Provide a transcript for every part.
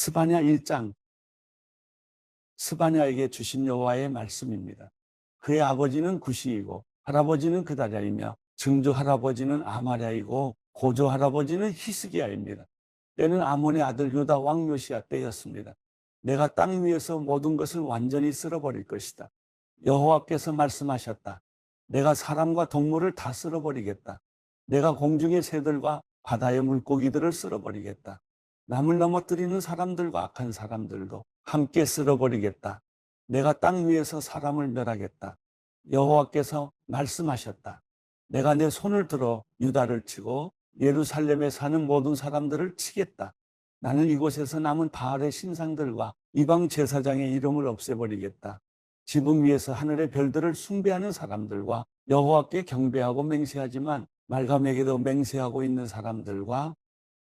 스바냐 1장 스바냐에게 주신 여호와의 말씀입니다. 그의 아버지는 구시이고 할아버지는 그다랴이며 증조 할아버지는 아마랴이고 고조 할아버지는 히스기야입니다. 때는 아몬의 아들 유다 왕 요시아 때였습니다. 내가 땅 위에서 모든 것을 완전히 쓸어버릴 것이다. 여호와께서 말씀하셨다. 내가 사람과 동물을 다 쓸어버리겠다. 내가 공중의 새들과 바다의 물고기들을 쓸어버리겠다. 남을 넘어뜨리는 사람들과 악한 사람들도 함께 쓸어버리겠다. 내가 땅 위에서 사람을 멸하겠다. 여호와께서 말씀하셨다. 내가 내 손을 들어 유다를 치고 예루살렘에 사는 모든 사람들을 치겠다. 나는 이곳에서 남은 바알의 신상들과 이방 제사장의 이름을 없애버리겠다. 지붕 위에서 하늘의 별들을 숭배하는 사람들과 여호와께 경배하고 맹세하지만 말감에게도 맹세하고 있는 사람들과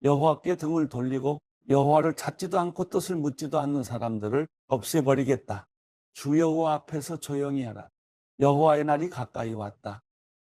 여호와께 등을 돌리고 여호와를 찾지도 않고 뜻을 묻지도 않는 사람들을 없애버리겠다. 주 여호와 앞에서 조용히 하라. 여호와의 날이 가까이 왔다.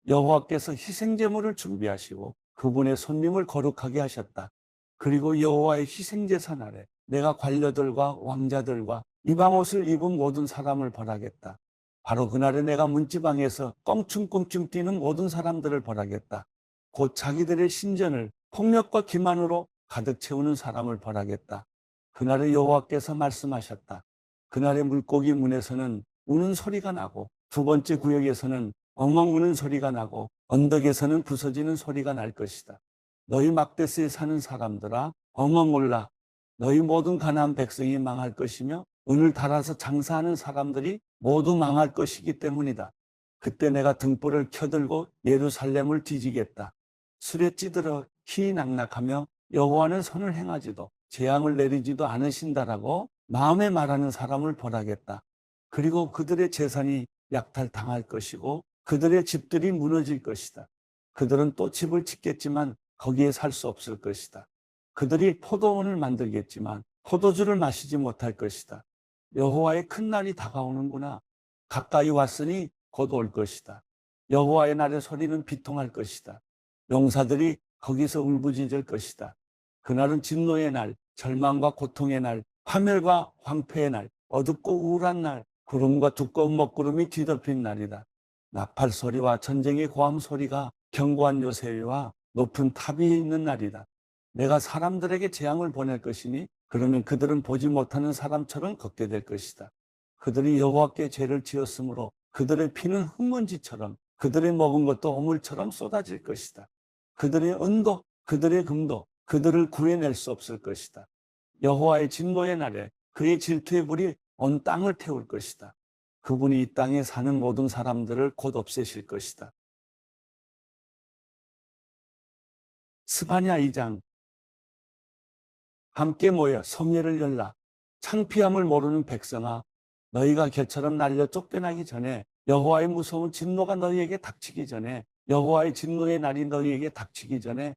여호와께서 희생 제물을 준비하시고 그분의 손님을 거룩하게 하셨다. 그리고 여호와의 희생 제사 아래 내가 관료들과 왕자들과 이방 옷을 입은 모든 사람을 벌하겠다. 바로 그날에 내가 문지방에서 껑충껑충 뛰는 모든 사람들을 벌하겠다. 곧 자기들의 신전을 폭력과 기만으로 가득 채우는 사람을 벌하겠다. 그날에 여호와께서 말씀하셨다. 그날의 물고기 문에서는 우는 소리가 나고 두 번째 구역에서는 엉엉 우는 소리가 나고 언덕에서는 부서지는 소리가 날 것이다. 너희 막대스에 사는 사람들아 엉엉 울라. 너희 모든 가나안 백성이 망할 것이며 은을 달아서 장사하는 사람들이 모두 망할 것이기 때문이다. 그때 내가 등불을 켜들고 예루살렘을 뒤지겠다. 술에 찌들어 희낙낙하며 여호와는 선을 행하지도 재앙을 내리지도 않으신다라고 마음에 말하는 사람을 벌하겠다. 그리고 그들의 재산이 약탈당할 것이고 그들의 집들이 무너질 것이다. 그들은 또 집을 짓겠지만 거기에 살 수 없을 것이다. 그들이 포도원을 만들겠지만 포도주를 마시지 못할 것이다. 여호와의 큰 날이 다가오는구나. 가까이 왔으니 곧 올 것이다. 여호와의 날의 소리는 비통할 것이다. 용사들이 거기서 울부짖을 것이다. 그날은 진노의 날, 절망과 고통의 날, 파멸과 황폐의 날, 어둡고 우울한 날, 구름과 두꺼운 먹구름이 뒤덮인 날이다. 나팔 소리와 전쟁의 고함 소리가 견고한 요새와 높은 탑이 있는 날이다. 내가 사람들에게 재앙을 보낼 것이니 그러면 그들은 보지 못하는 사람처럼 걷게 될 것이다. 그들이 여호와께 죄를 지었으므로 그들의 피는 흙먼지처럼 그들의 먹은 것도 오물처럼 쏟아질 것이다. 그들의 은도 그들의 금도 그들을 구해낼 수 없을 것이다. 여호와의 진노의 날에 그의 질투의 불이 온 땅을 태울 것이다. 그분이 이 땅에 사는 모든 사람들을 곧 없애실 것이다. 스바냐 2장 함께 모여 성례를 열라 창피함을 모르는 백성아 너희가 개처럼 날려 쫓겨나기 전에 여호와의 무서운 진노가 너희에게 닥치기 전에 여호와의 진노의 날이 너희에게 닥치기 전에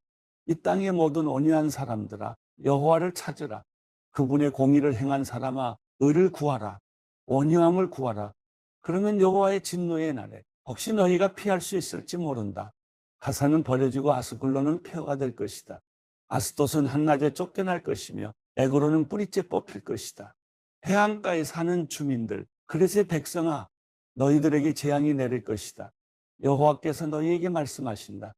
이 땅의 모든 온유한 사람들아 여호와를 찾으라. 그분의 공의를 행한 사람아 의를 구하라. 온유함을 구하라. 그러면 여호와의 진노의 날에 혹시 너희가 피할 수 있을지 모른다. 가사는 버려지고 아스글로는 폐허가 될 것이다. 아스돗은 한낮에 쫓겨날 것이며 에그로는 뿌리째 뽑힐 것이다. 해안가에 사는 주민들 그릇의 백성아 너희들에게 재앙이 내릴 것이다 여호와께서 너희에게 말씀하신다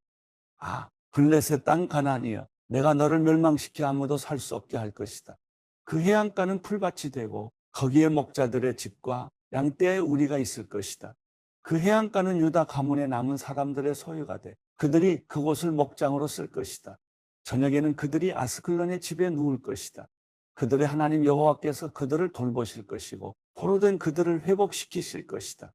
아 블레셋 땅 가나니여 내가 너를 멸망시켜 아무도 살 수 없게 할 것이다. 그 해안가는 풀밭이 되고 거기에 목자들의 집과 양떼의 우리가 있을 것이다. 그 해안가는 유다 가문에 남은 사람들의 소유가 돼 그들이 그곳을 목장으로 쓸 것이다. 저녁에는 그들이 아스클론의 집에 누울 것이다. 그들의 하나님 여호와께서 그들을 돌보실 것이고 포로된 그들을 회복시키실 것이다.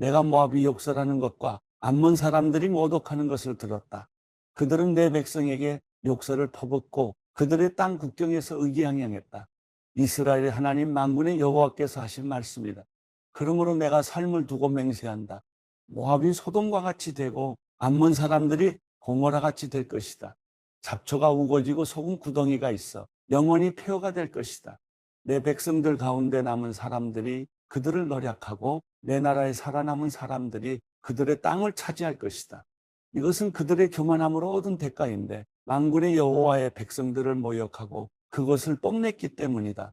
내가 모압이 욕설하는 것과 암몬 사람들이 모독하는 것을 들었다. 그들은 내 백성에게 욕설을 퍼붓고 그들의 땅 국경에서 의기양양했다. 이스라엘의 하나님 만군의 여호와께서 하신 말씀이다. 그러므로 내가 삶을 두고 맹세한다. 모압이 소돔과 같이 되고 암몬 사람들이 고모라 같이 될 것이다. 잡초가 우거지고 소금 구덩이가 있어 영원히 폐허가 될 것이다. 내 백성들 가운데 남은 사람들이 그들을 노력하고 내 나라에 살아남은 사람들이 그들의 땅을 차지할 것이다. 이것은 그들의 교만함으로 얻은 대가인데 만군의 여호와의 백성들을 모욕하고 그것을 뽐냈기 때문이다.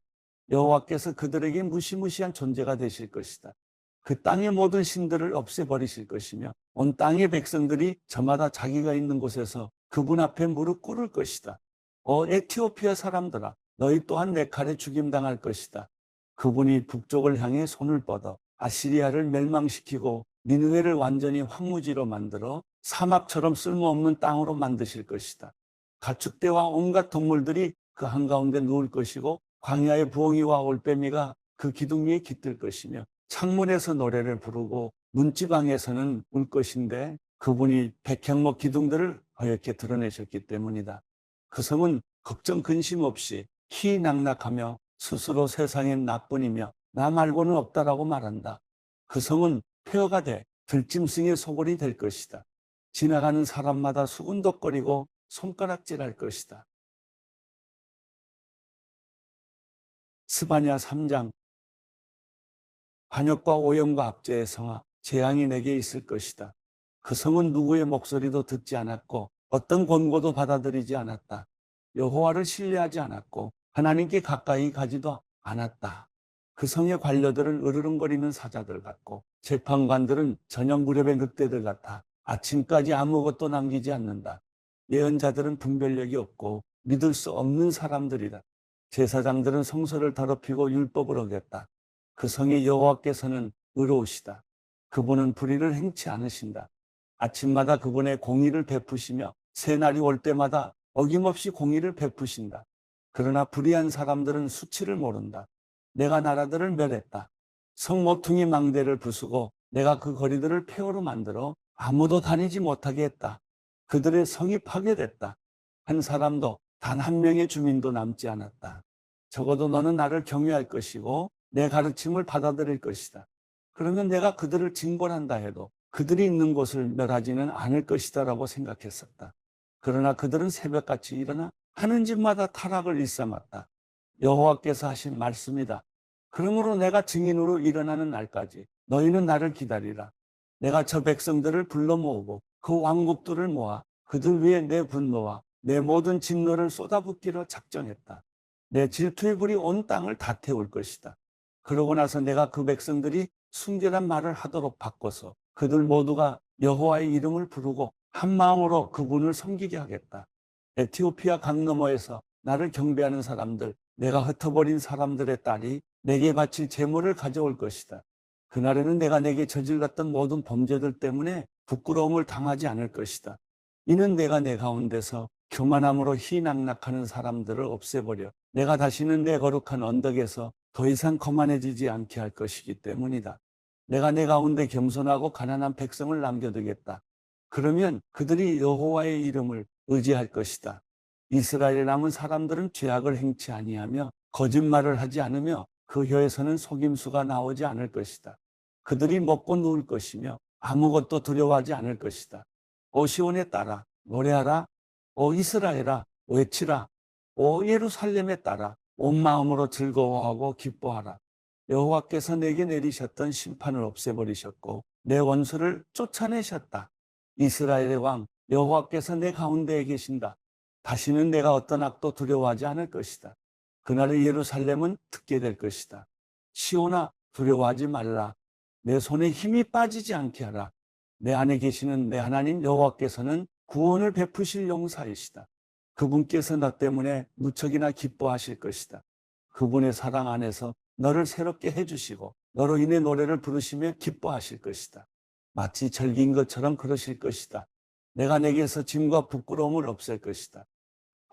여호와께서 그들에게 무시무시한 존재가 되실 것이다. 그 땅의 모든 신들을 없애버리실 것이며 온 땅의 백성들이 저마다 자기가 있는 곳에서 그분 앞에 무릎 꿇을 것이다. 어 에티오피아 사람들아 너희 또한 내 칼에 죽임당할 것이다. 그분이 북쪽을 향해 손을 뻗어 아시리아를 멸망시키고 니느웨를 완전히 황무지로 만들어 사막처럼 쓸모없는 땅으로 만드실 것이다. 가축대와 온갖 동물들이 그 한가운데 누울 것이고 광야의 부엉이와 올빼미가 그 기둥 위에 깃들 것이며 창문에서 노래를 부르고 문지방에서는 울 것인데 그분이 백향목 기둥들을 허옇게 드러내셨기 때문이다. 그 성은 걱정 근심 없이 희낙낙하며 스스로 세상엔 나뿐이며 나 말고는 없다라고 말한다. 그 성은 폐허가 돼 들짐승의 소굴이 될 것이다. 지나가는 사람마다 수군덕거리고 손가락질할 것이다. 스바냐 3장 반역과 오염과 압제의 성아 재앙이 내게 있을 것이다. 그 성은 누구의 목소리도 듣지 않았고 어떤 권고도 받아들이지 않았다. 여호와를 신뢰하지 않았고 하나님께 가까이 가지도 않았다. 그 성의 관료들은 으르렁거리는 사자들 같고 재판관들은 저녁 무렵의 늑대들 같아 아침까지 아무것도 남기지 않는다. 예언자들은 분별력이 없고 믿을 수 없는 사람들이다. 제사장들은 성소를 더럽히고 율법을 어겼다. 그 성의 여호와께서는 의로우시다. 그분은 불의를 행치 않으신다. 아침마다 그분의 공의를 베푸시며 새날이 올 때마다 어김없이 공의를 베푸신다. 그러나 불의한 사람들은 수치를 모른다. 내가 나라들을 멸했다. 성모퉁이 망대를 부수고 내가 그 거리들을 폐허로 만들어 아무도 다니지 못하게 했다. 그들의 성이 파괴됐다. 한 사람도 단 한 명의 주민도 남지 않았다. 적어도 너는 나를 경외할 것이고 내 가르침을 받아들일 것이다. 그러면 내가 그들을 징벌한다 해도 그들이 있는 곳을 멸하지는 않을 것이다 라고 생각했었다. 그러나 그들은 새벽같이 일어나 하는 집마다 타락을 일삼았다. 여호와께서 하신 말씀이다. 그러므로 내가 증인으로 일어나는 날까지 너희는 나를 기다리라. 내가 저 백성들을 불러 모으고 그 왕국들을 모아 그들 위에 내 분노와 내 모든 진노를 쏟아붓기로 작정했다. 내 질투의 불이 온 땅을 다 태울 것이다. 그러고 나서 내가 그 백성들이 순결한 말을 하도록 바꿔서 그들 모두가 여호와의 이름을 부르고 한 마음으로 그분을 섬기게 하겠다. 에티오피아 강 너머에서 나를 경배하는 사람들, 내가 흩어버린 사람들의 딸이 내게 바칠 재물을 가져올 것이다. 그날에는 내가 내게 저질렀던 모든 범죄들 때문에 부끄러움을 당하지 않을 것이다. 이는 내가 내 가운데서 교만함으로 희낙낙하는 사람들을 없애버려 내가 다시는 내 거룩한 언덕에서 더 이상 거만해지지 않게 할 것이기 때문이다. 내가 내 가운데 겸손하고 가난한 백성을 남겨두겠다. 그러면 그들이 여호와의 이름을 의지할 것이다. 이스라엘에 남은 사람들은 죄악을 행치 아니하며 거짓말을 하지 않으며 그 혀에서는 속임수가 나오지 않을 것이다. 그들이 먹고 누울 것이며 아무것도 두려워하지 않을 것이다. 오 시온에 따라 노래하라. 오 이스라엘아 외치라. 오 예루살렘에 따라 온 마음으로 즐거워하고 기뻐하라. 여호와께서 내게 내리셨던 심판을 없애버리셨고 내 원수를 쫓아내셨다. 이스라엘의 왕 여호와께서 내 가운데에 계신다. 다시는 내가 어떤 악도 두려워하지 않을 것이다. 그날의 예루살렘은 듣게 될 것이다. 시온아 두려워하지 말라. 내 손에 힘이 빠지지 않게 하라. 내 안에 계시는 내 하나님 여호와께서는 구원을 베푸실 용사이시다. 그분께서 너 때문에 무척이나 기뻐하실 것이다. 그분의 사랑 안에서 너를 새롭게 해주시고 너로 인해 노래를 부르시며 기뻐하실 것이다. 마치 절기인 것처럼 그러실 것이다. 내가 내게서 짐과 부끄러움을 없앨 것이다.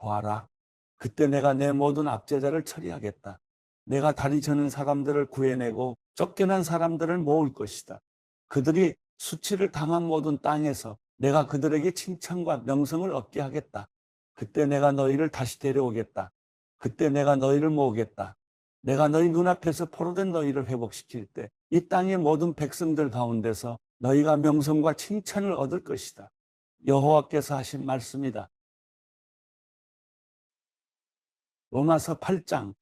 보아라. 그때 내가 내 모든 압제자를 처리하겠다. 내가 다리 저는 사람들을 구해내고 쫓겨난 사람들을 모을 것이다. 그들이 수치를 당한 모든 땅에서 내가 그들에게 칭찬과 명성을 얻게 하겠다. 그때 내가 너희를 다시 데려오겠다. 그때 내가 너희를 모으겠다. 내가 너희 눈앞에서 포로된 너희를 회복시킬 때 이 땅의 모든 백성들 가운데서 너희가 명성과 칭찬을 얻을 것이다. 여호와께서 하신 말씀이다. 로마서 8장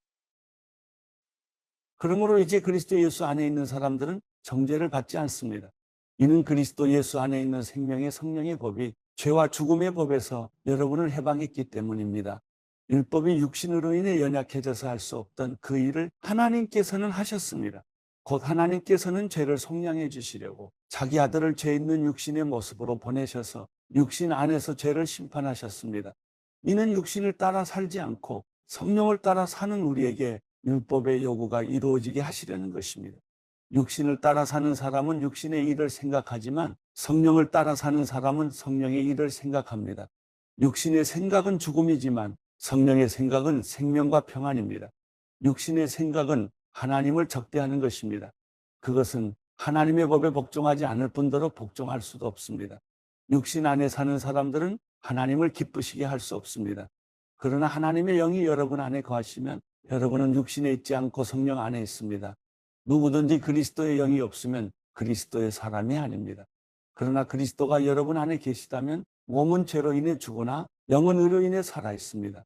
그러므로 이제 그리스도 예수 안에 있는 사람들은 정죄를 받지 않습니다. 이는 그리스도 예수 안에 있는 생명의 성령의 법이 죄와 죽음의 법에서 여러분을 해방했기 때문입니다. 율법이 육신으로 인해 연약해져서 할 수 없던 그 일을 하나님께서는 하셨습니다. 곧 하나님께서는 죄를 속량해 주시려고 자기 아들을 죄 있는 육신의 모습으로 보내셔서 육신 안에서 죄를 심판하셨습니다. 이는 육신을 따라 살지 않고 성령을 따라 사는 우리에게 율법의 요구가 이루어지게 하시려는 것입니다. 육신을 따라 사는 사람은 육신의 일을 생각하지만 성령을 따라 사는 사람은 성령의 일을 생각합니다. 육신의 생각은 죽음이지만 성령의 생각은 생명과 평안입니다. 육신의 생각은 하나님을 적대하는 것입니다. 그것은 하나님의 법에 복종하지 않을 뿐더러 복종할 수도 없습니다. 육신 안에 사는 사람들은 하나님을 기쁘시게 할 수 없습니다. 그러나 하나님의 영이 여러분 안에 거하시면 여러분은 육신에 있지 않고 성령 안에 있습니다. 누구든지 그리스도의 영이 없으면 그리스도의 사람이 아닙니다. 그러나 그리스도가 여러분 안에 계시다면 몸은 죄로 인해 죽으나 영은 의로 인해 살아 있습니다.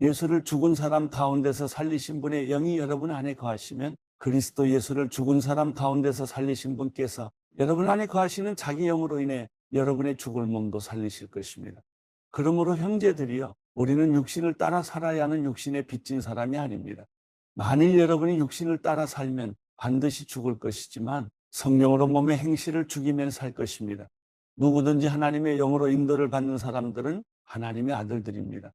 예수를 죽은 사람 가운데서 살리신 분의 영이 여러분 안에 거하시면 그리스도 예수를 죽은 사람 가운데서 살리신 분께서 여러분 안에 거하시는 자기 영으로 인해 여러분의 죽을 몸도 살리실 것입니다. 그러므로 형제들이여 우리는 육신을 따라 살아야 하는 육신에 빚진 사람이 아닙니다. 만일 여러분이 육신을 따라 살면 반드시 죽을 것이지만 성령으로 몸의 행실을 죽이면 살 것입니다. 누구든지 하나님의 영으로 인도를 받는 사람들은 하나님의 아들들입니다.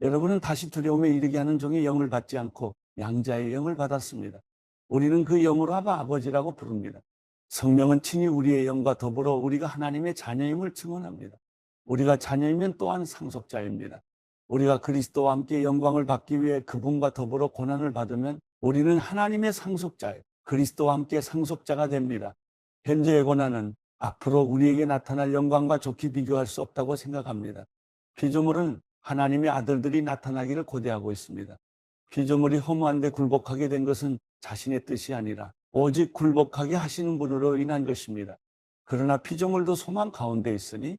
여러분은 다시 두려움에 이르게 하는 종의 영을 받지 않고 양자의 영을 받았습니다. 우리는 그 영으로 아바 아버지라고 부릅니다. 성령은 친히 우리의 영과 더불어 우리가 하나님의 자녀임을 증언합니다. 우리가 자녀이면 또한 상속자입니다. 우리가 그리스도와 함께 영광을 받기 위해 그분과 더불어 고난을 받으면 우리는 하나님의 상속자예요. 그리스도와 함께 상속자가 됩니다. 현재의 고난은 앞으로 우리에게 나타날 영광과 좋게 비교할 수 없다고 생각합니다. 피조물은 하나님의 아들들이 나타나기를 고대하고 있습니다. 피조물이 허무한데 굴복하게 된 것은 자신의 뜻이 아니라 오직 굴복하게 하시는 분으로 인한 것입니다. 그러나 피조물도 소망 가운데 있으니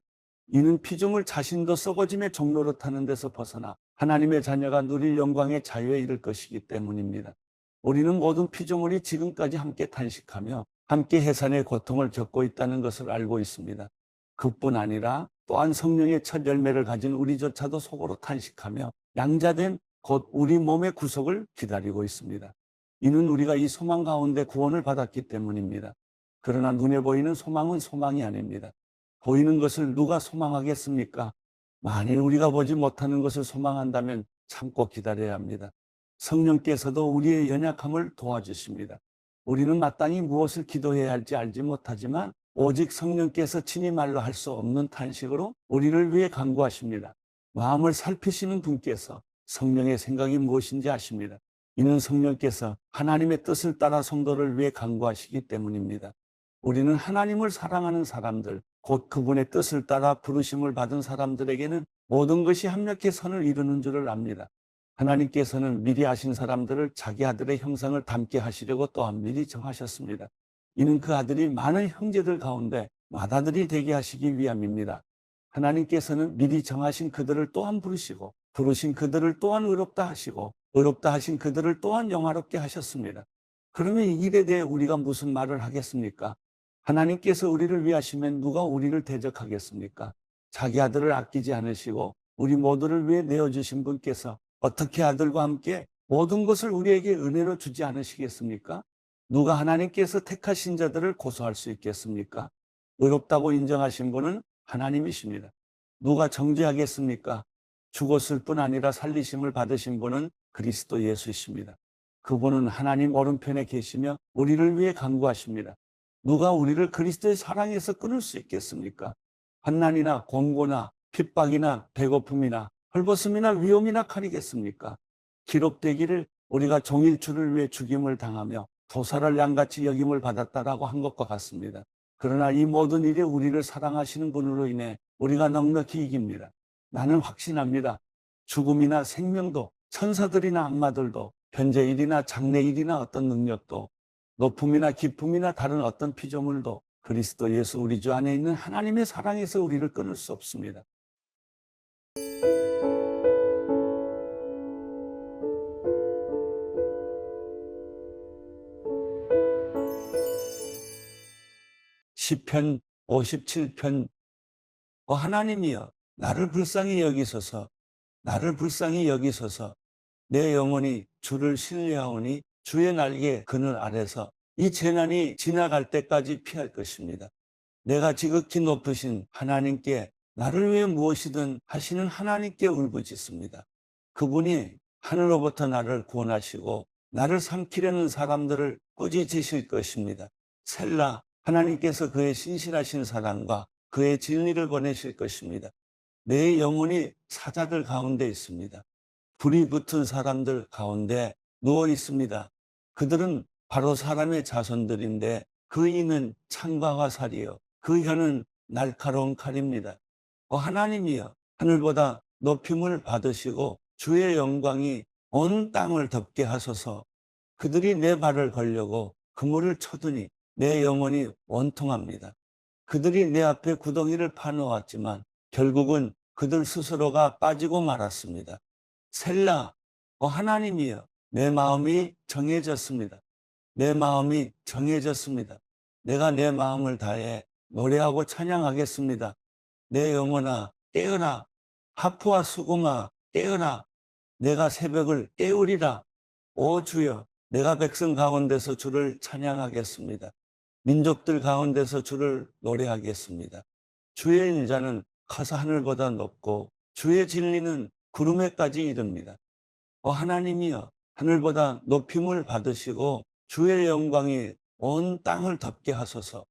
이는 피조물 자신도 썩어짐의 종로로 타는 데서 벗어나 하나님의 자녀가 누릴 영광의 자유에 이를 것이기 때문입니다. 우리는 모든 피조물이 지금까지 함께 탄식하며 함께 해산의 고통을 겪고 있다는 것을 알고 있습니다. 그뿐 아니라 또한 성령의 첫 열매를 가진 우리조차도 속으로 탄식하며 양자된 곧 우리 몸의 구속을 기다리고 있습니다. 이는 우리가 이 소망 가운데 구원을 받았기 때문입니다. 그러나 눈에 보이는 소망은 소망이 아닙니다. 보이는 것을 누가 소망하겠습니까? 만일 우리가 보지 못하는 것을 소망한다면 참고 기다려야 합니다. 성령께서도 우리의 연약함을 도와주십니다. 우리는 마땅히 무엇을 기도해야 할지 알지 못하지만 오직 성령께서 친히 말로 할 수 없는 탄식으로 우리를 위해 간구하십니다. 마음을 살피시는 분께서 성령의 생각이 무엇인지 아십니다. 이는 성령께서 하나님의 뜻을 따라 성도를 위해 간구하시기 때문입니다. 우리는 하나님을 사랑하는 사람들, 곧 그분의 뜻을 따라 부르심을 받은 사람들에게는 모든 것이 합력해 선을 이루는 줄을 압니다. 하나님께서는 미리 아신 사람들을 자기 아들의 형상을 닮게 하시려고 또한 미리 정하셨습니다. 이는 그 아들이 많은 형제들 가운데 맏아들이 되게 하시기 위함입니다. 하나님께서는 미리 정하신 그들을 또한 부르시고 부르신 그들을 또한 의롭다 하시고 의롭다 하신 그들을 또한 영화롭게 하셨습니다. 그러면 이 일에 대해 우리가 무슨 말을 하겠습니까? 하나님께서 우리를 위하시면 누가 우리를 대적하겠습니까? 자기 아들을 아끼지 않으시고 우리 모두를 위해 내어주신 분께서 어떻게 아들과 함께 모든 것을 우리에게 은혜로 주지 않으시겠습니까? 누가 하나님께서 택하신 자들을 고소할 수 있겠습니까? 의롭다고 인정하신 분은 하나님이십니다. 누가 정죄하겠습니까? 죽었을 뿐 아니라 살리심을 받으신 분은 그리스도 예수이십니다. 그분은 하나님 오른편에 계시며 우리를 위해 간구하십니다. 누가 우리를 그리스도의 사랑에서 끊을 수 있겠습니까? 환난이나 공고나 핍박이나 배고픔이나 헐벗음이나 위험이나 칼이겠습니까? 기록되기를 우리가 종일주를 위해 죽임을 당하며 도사를 양같이 여김을 받았다라고 한 것과 같습니다. 그러나 이 모든 일에 우리를 사랑하시는 분으로 인해 우리가 넉넉히 이깁니다. 나는 확신합니다. 죽음이나 생명도 천사들이나 악마들도 현재일이나 장래일이나 어떤 능력도 높음이나 기쁨이나 다른 어떤 피조물도 그리스도 예수 우리 주 안에 있는 하나님의 사랑에서 우리를 끊을 수 없습니다. 시편 57편 어 하나님이여 나를 불쌍히 여기소서 나를 불쌍히 여기소서 내 영혼이 주를 신뢰하오니 주의 날개 그늘 아래서 이 재난이 지나갈 때까지 피할 것입니다. 내가 지극히 높으신 하나님께 나를 위해 무엇이든 하시는 하나님께 울부짖습니다. 그분이 하늘로부터 나를 구원하시고 나를 삼키려는 사람들을 꾸짖으실 것입니다. 셀라 하나님께서 그의 신실하신 사랑과 그의 진리를 보내실 것입니다. 내 영혼이 사자들 가운데 있습니다. 불이 붙은 사람들 가운데 누워 있습니다. 그들은 바로 사람의 자손들인데 그 이는 창과가 살이요. 그 혀는 날카로운 칼입니다. 어, 하나님이여 하늘보다 높임을 받으시고 주의 영광이 온 땅을 덮게 하소서 그들이 내 발을 걸려고 그물을 쳐두니 내 영혼이 원통합니다. 그들이 내 앞에 구덩이를 파놓았지만 결국은 그들 스스로가 빠지고 말았습니다. 셀라, 어 하나님이여, 내 마음이 정해졌습니다. 내 마음이 정해졌습니다. 내가 내 마음을 다해 노래하고 찬양하겠습니다. 내 영혼아, 깨어라. 하프와 수금아, 깨어라. 내가 새벽을 깨우리라. 오 주여, 내가 백성 가운데서 주를 찬양하겠습니다. 민족들 가운데서 주를 노래하겠습니다. 주의 인자는 가서 하늘보다 높고 주의 진리는 구름에까지 이릅니다. 어 하나님이여 하늘보다 높임을 받으시고 주의 영광이 온 땅을 덮게 하소서.